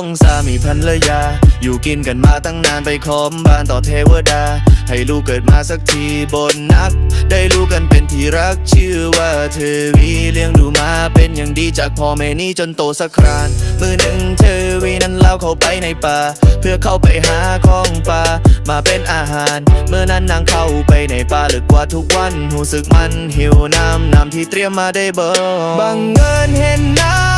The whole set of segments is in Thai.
งสามีภรรยา อยู่กินกันมาตั้งนานไปขอมบ้านต่อเทวดา ให้ลูกเกิดมาสักทีบนนัก ได้รู้กันเป็นที่รักชื่อว่าเธอวีเลี้ยงดูมาเป็นอย่างดีจากพ่อแม่นี้จนโตสักคราน มือหนึ่งเธอวีนั้นเล่าเข้าไปในป่า เพื่อเข้าไปหาของป่ามาเป็นอาหาร เมื่อนั้นนางเข้าไปในป่าลึกกว่าทุกวันหูสึกมันหิวน้ำน้ำที่เตรียมมาได้เบิร์บังเอิญเห็นน้ำ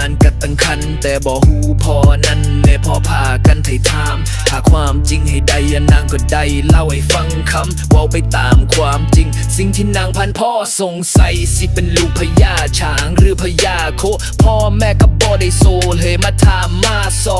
านกัดตั้งคัน แต่บ่หูพอนั้นแม่พ่อพากันไถ่ถาม หาความจริงให้ได้นางก็ได้เล่าให้ฟังคำว่าไปตามความจริง สิ่งที่นางพันพ่อสงสัยสิเป็นลูกพญาช้างหรือพญาโค พ่อแม่ก็บ่ได้โซเลยมาถามมาสอ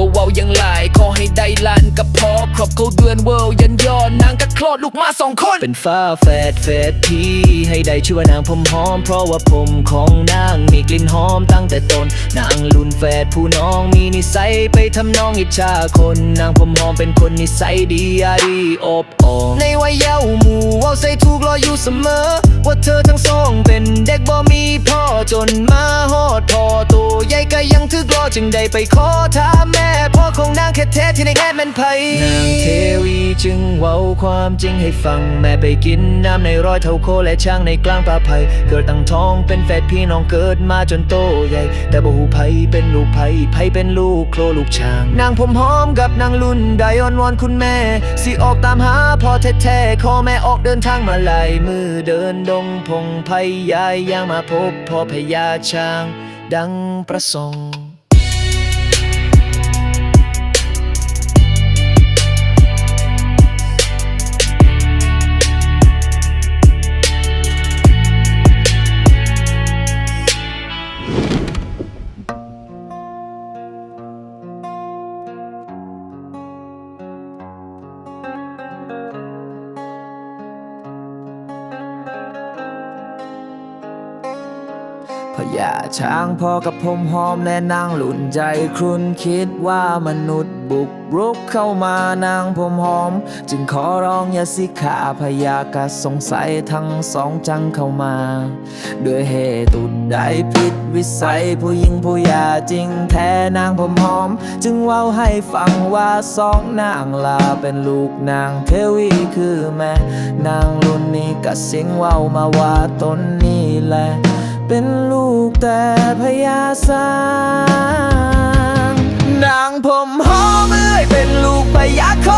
บ่เว้าอยังหลายขอให้ได้หลานกับพ่อครอบเขาเดือนเวิลยันยอนนางก็คลอดลูกมาสองคน เป็นฟ้าแฝดแฝดพี่ให้ได้ชื่อว่านางผมหอม เพราะว่าผมของนางมีกลิ่นหอมตั้งแต่ต้นนางลุนแฝดผู้น้องมีนิสัยไปทำนองอิจฉาคนนางผมหอมเป็นคนนิสัยดีอารีอบอ่อนในวัยเยาว์หมู่ว่าใส่ถูกรออยู่เสมอ ว่าเธอทั้งสองเป็นเด็กบ่มีพ่อจนมาฮอดพอตัว ใหญ่ก็ยังถึกรอจึงได้ไปขอถามแม่พ่อของนางแค่แท้ที่ในแง่แม่นไผนางเทวีจึงเว้าความจริงให้ฟัง แม่ไปกินน้ำในร้อยเท่าโคและช่างในกลางป่าไผ่เกิดตั้งท้องเป็นแฝดพี่น้องเกิดมาจนโตใหญ่ แต่บ่ฮู้ไผเป็นลูกไผไผเป็นลูกโคลลูกช้าง นางผมหอมกับนางลุ่นได้อ้อนวอนคุณแม่ สิออกตามหาพ่อแท้ๆขอแม่ออกเดินทางมาลายมือเดินดงพงไผยายย่างมาพบพ่อพญาช้าง ดังประสงค์ พญาช้างพ่อกับผมหอมและนางหลุนใจครุนคิดว่ามนุษย์บุกรุกเข้ามานางผมหอม จึงขอร้องอย่าสิขาพญากะสงสัยทั้งสองจังเข้ามา ด้วยเหตุใดผิดวิสัยผู้หญิงผู้ยาจริงแท้นางผมหอม จึงเว้าให้ฟังว่าสองนางลาเป็นลูกนางเทวีคือแม่ นางรุ่นนี้ก็เสียงเว้ามาว่าตนนี้แหละ เป็นลูกแต่พญาสางนางผมหอมเอ้ยเป็นลูกพญาโค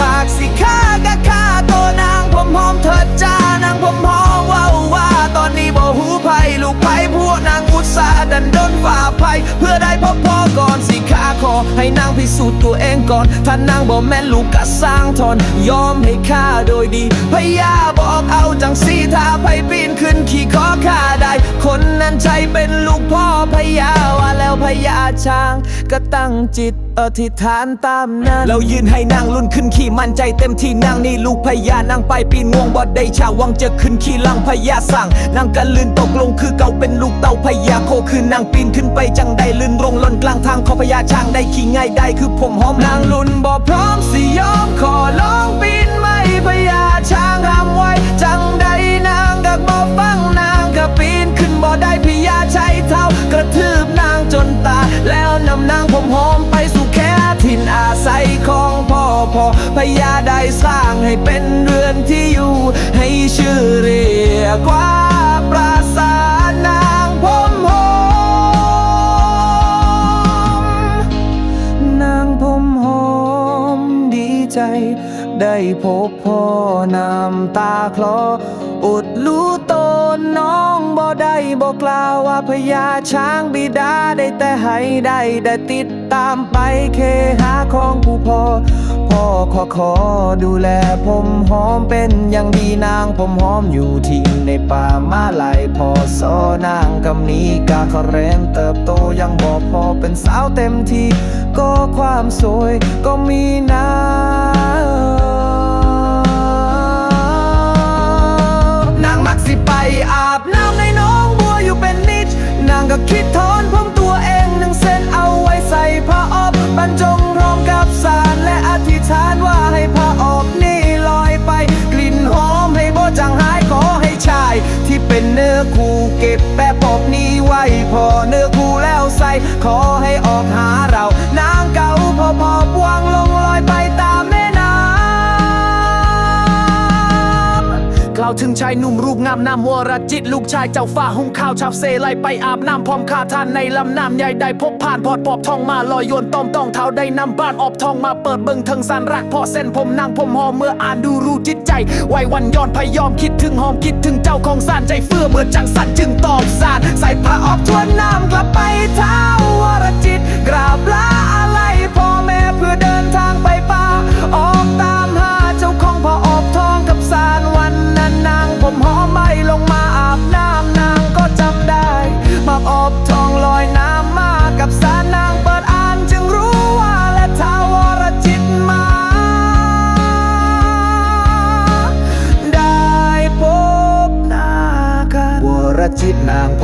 หากสิฆ่าก็ฆ่าตัวนางผมหอมเถิดจ้านางผมหอมว่าว่า ตอนนี้บ่หูไผลูกไผพวกนางอุตสาดันดนฝ่าไผเพื่อได้พบพ่อก่อนสิฆ่าขอ ให้นางพิสูจน์ตัวเองก่อน ถ้านางบ่แม่นลูกก็สร้างทน ยอมให้ฆ่าโดยดีพญาบอกเอาจังสีถ้าไคนนั้นใช่เป็นลูกพ่อพญาว่าแล้วพญาช้าง ก็ตั้งจิตอธิษฐานตามนั้นเรายืนให้นางลุ่นขึ้นขี่มั่นใจเต็มที่นางนี่ลูกพญานางไปปีนงวงบ่ได้ชาววังจะขึ้นขี่ลังพญาสั่งนางกันลื่นตกลงคือเก่าเป็นลูกเต่าพญาโคคือนางปีนขึ้นไปจังได้ลื่นลงล่นกลางทางขอพญาช่างได้ขี่ง่ายได้คือผมหอมนางลุ่นบ่พร้อมสิยอมขอลองปี พญาได้สร้างให้เป็นเรือนที่อยู่ ให้ชื่อเรียกว่าปราสาทนางผมหอม นางผมหอมดีใจ ได้พบพ่อน้ำตาคลออุดรู้ตนน้องบ่ได้บอกกล่าวว่าพญาช้างบิดาได้แต่ให้ได้แต่ติดตามไปเคหาของผู้พ่อ พ่อขอขอดูแลผมหอมเป็นอย่างดีนางผมหอมอยู่ที่ในป่ามาลายพอซอนางกำนี้กาเขเรนเติบโตยังบอกพอเป็นสาวเต็มที่ ก็ความสวยก็มีนางนางมักสิไปอาบน้ำในน้องบัวอยู่เป็นนิด นางก็คิดท บแปะปบนี้ไว้ พอเนื้อคู่แล้วใส่ ขอให้ออกหา ชายหนุ่มรูปงามนามวรจิต ลูกชายเจ้าฟ้าหุงข้าวชาวเซไลไปอาบน้ำพร้อมคาทานในลำน้ำใหญ่ได้พบผ่านพอดปอบทองมาลอยโยนต้อมต้องเท้าได้นำบ้านออบทองมาเปิดเบิงเทิงสันรักพอเส้นผมนางผมหอมเมื่ออ่านดูรู้จิตใจไว้วันย้อนพยอมคิดถึงหอมคิดถึงเจ้าของสานใจเฟื่อเมื่อจังสันจึงตอบสารใส่ผ้าออบทวนน้ำกลับไปเท้าวรจิตกราบลา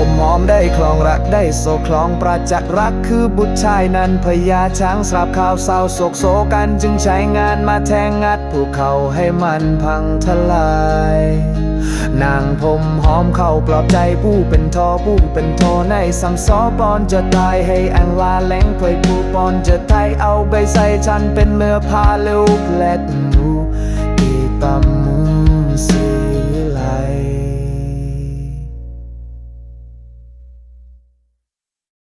ผมหอมได้คลองรักได้โศกคลองประจักษ์รักคือบุตรชายนั้นพญาช้างสาบข่าวเศร้าโศกโศกันจึงใช้งานมาแทงงัดภูเขาให้มันพังทลายนางผมหอมเข้าปลอบใจผู้เป็นทอผู้เป็นโทในสัมซอปอนจะตายให้อังลาแหลงเผยผู้ปอนจะไทยเอาใบใส่ฉันเป็นเมื่อพาเร็วแผลดดูอีตำ